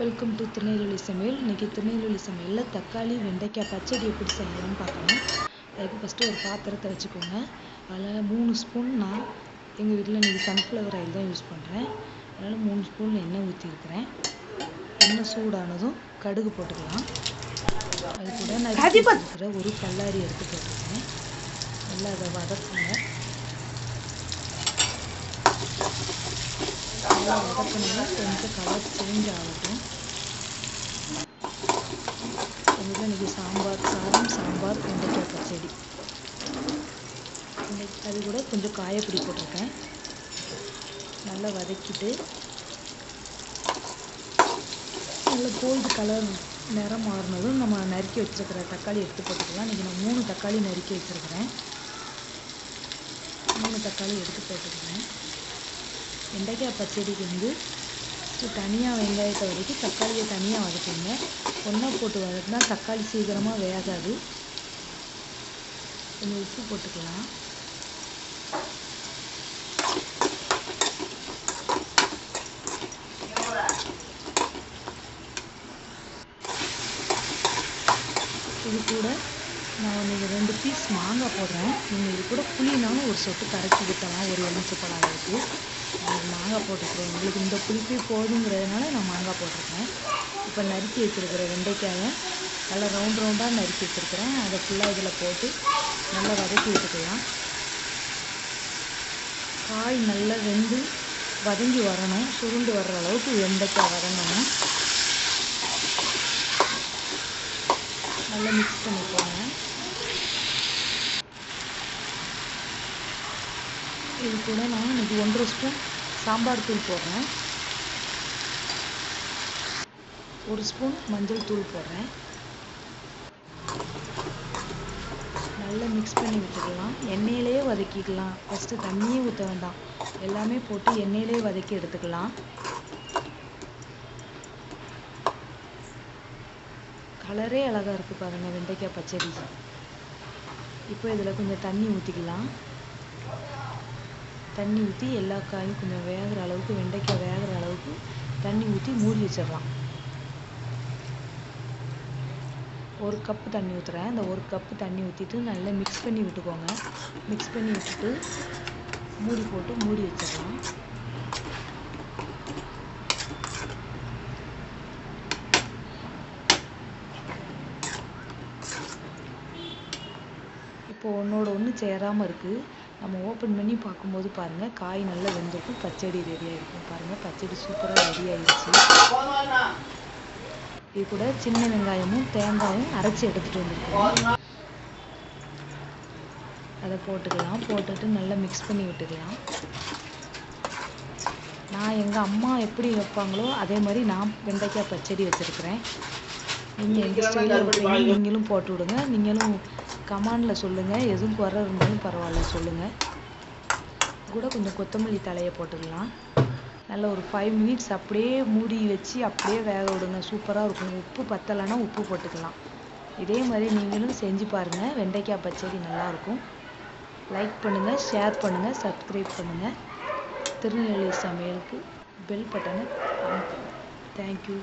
Welcome to Tirunelveli சமையல் இன்றைக்கி திருநெல்வேலி சமையலில் தக்காளி வெண்டைக்காய் பச்சடி எப்படி செய்யலாம்னு பார்க்கலாம். அதுக்கு ஃபஸ்ட்டு ஒரு பாத்திரத்தை வச்சுக்கோங்க. அதில் மூணு ஸ்பூன் நான் எங்கள் வீட்டில் இன்றைக்கி சன்ஃப்ளவர் ஆயில் தான் யூஸ் பண்ணுறேன் அதனால் மூணு ஸ்பூன் எண்ணெய் ஊற்றிருக்கிறேன் எண்ணெய் சூடானதும் கடுகு போட்டுக்கலாம். அது கூட நான் இருக்கிற ஒரு பல்லாரி எடுத்து போட்டிருக்கேன் நல்லா அதை வதக்குங்க. நல்லா வதக்கணும்னா கொஞ்சம் கலர் சேஞ்ச் ஆகட்டும் எங்கள் இன்றைக்கி சாம்பார் சாதம் சாம்பார் வெண்டைக்காய் பச்சடி இன்னைக்கு அது கூட கொஞ்சம் காயப்பொடி போட்டிருக்கேன் நல்லா வதக்கிட்டு நல்லா கோல்டு கலர் நிறம் மாறினதும் நம்ம நறுக்கி வச்சுருக்கிற தக்காளி எடுத்து போட்டுக்கலாம் இன்றைக்கி நான் மூணு தக்காளி நறுக்கி வச்சுருக்கிறேன் மூணு தக்காளி எடுத்து போட்டுக்கிறேன் வெண்டைக்காய் பச்சடிக்கு வந்து தனியாக வெங்காயத்தை வதக்கி தக்காளியை தனியாக வதக்குங்க. ஒன்றா போட்டு வதக்குனா தக்காளி சீக்கிரமாக வேகாது. கொஞ்சம் உப்பு போட்டுக்கலாம். இது கூட நான் இன்னைக்கு ரெண்டு பீஸ் மாங்காய் போடுறேன். நீங்கள் இது கூட புளினாலும் ஒரு சொட்டு கரைச்சி ஊற்றலாம் ஒரு எலுமிச்சப்பழம் அளவுக்கு. நான் மாங்காய் போட்டுக்கிறேன். உங்களுக்கு இந்த புளிப்பே போதுங்கிறதுனால நான் மாங்காய் போட்டிருக்கேன். இப்போ நறுக்கி வச்சுருக்கிற வெண்டைக்காயை நல்லா ரவுண்ட் ரவுண்டாக நறுக்கி வச்சுருக்கிறேன். அதை ஃபுல்லாக இதில் போட்டு நல்லா வதக்கி விட்டுக்கலாம். காய் நல்லா வெந்து வதங்கி வரணும். சுருண்டு வர்ற அளவுக்கு வெண்டைக்காய் வதங்கணும். நல்லா மிக்ஸ் பண்ணி இது கூட நான் இன்னைக்கு ஒன்றரை ஸ்பூன் சாம்பார் தூள் போடுறேன். ஒரு ஸ்பூன் மஞ்சள் தூள் போடுறேன். நல்லா மிக்ஸ் பண்ணி விட்டுக்கலாம். எண்ணெயிலே வதக்கிக்கலாம். ஃபஸ்ட்டு தண்ணியே ஊற்ற வேண்டாம். எல்லாமே போட்டு எண்ணெயிலே வதக்கி எடுத்துக்கலாம். கலரே அழகாக இருக்குது பாருங்கள் வெண்டைக்காய் பச்சடி. இப்போ இதில் கொஞ்சம் தண்ணி ஊற்றிக்கலாம் தண்ணி ஊற்றி எல்லா காயும் கொஞ்சம் வேகிற அளவுக்கு வெண்டைக்காய் வேகிற அளவுக்கு தண்ணி ஊற்றி மூடி வச்சிடலாம். ஒரு கப்பு தண்ணி ஊற்றுறேன் இந்த ஒரு கப்பு தண்ணி ஊற்றிட்டு நல்லா மிக்ஸ் பண்ணி விட்டுக்கோங்க. மிக்ஸ் பண்ணி விட்டுட்டு மூடி போட்டு மூடி வச்சிடலாம். இப்போ ஒன்றோட ஒன்று சேராமல் இருக்குது நம்ம ஓப்பன் பண்ணி பார்க்கும்போது பாருங்கள் காய் நல்லா வெந்திருக்கும் பச்சடி ரெடியாக இருக்கும் பாருங்கள் பச்சடி சூப்பராக ரெடி ஆயிடுச்சு இது கூட சின்ன வெங்காயமும் தேங்காயும் அரைச்சி எடுத்துகிட்டு வந்துருக்கோம் அதை போட்டுக்கலாம். போட்டுட்டு நல்லா மிக்ஸ் பண்ணி விட்டுக்கலாம். நான் எங்கள் அம்மா எப்படி வைப்பாங்களோ அதே மாதிரி நான் வெண்டைக்காய் பச்சடி வச்சுருக்கிறேன். நீங்கள் ஸ்டைலில் வைப்பீங்க நீங்களும் போட்டு விடுங்க. நீங்களும் கமாண்டில் சொல்லுங்கள் எதுவும் குறை இருந்தாலும் பரவாயில்ல சொல்லுங்கள் கூட கொஞ்சம் கொத்தமல்லி தலையை போட்டுக்கலாம். நல்ல ஒரு ஃபைவ் மினிட்ஸ் அப்படியே மூடி வச்சு அப்படியே வேக விடுங்க. சூப்பராக இருக்கும். உப்பு பத்தலைன்னா உப்பு போட்டுக்கலாம். இதே மாதிரி நீங்களும் செஞ்சு பாருங்கள் வெண்டைக்காய் பச்சடி நல்லாயிருக்கும் லைக் பண்ணுங்கள் ஷேர் பண்ணுங்கள் சப்ஸ்கிரைப் பண்ணுங்கள் திருநெல்வேலி சமையலுக்கு பெல் பட்டனை ஆன் தேங்க்யூ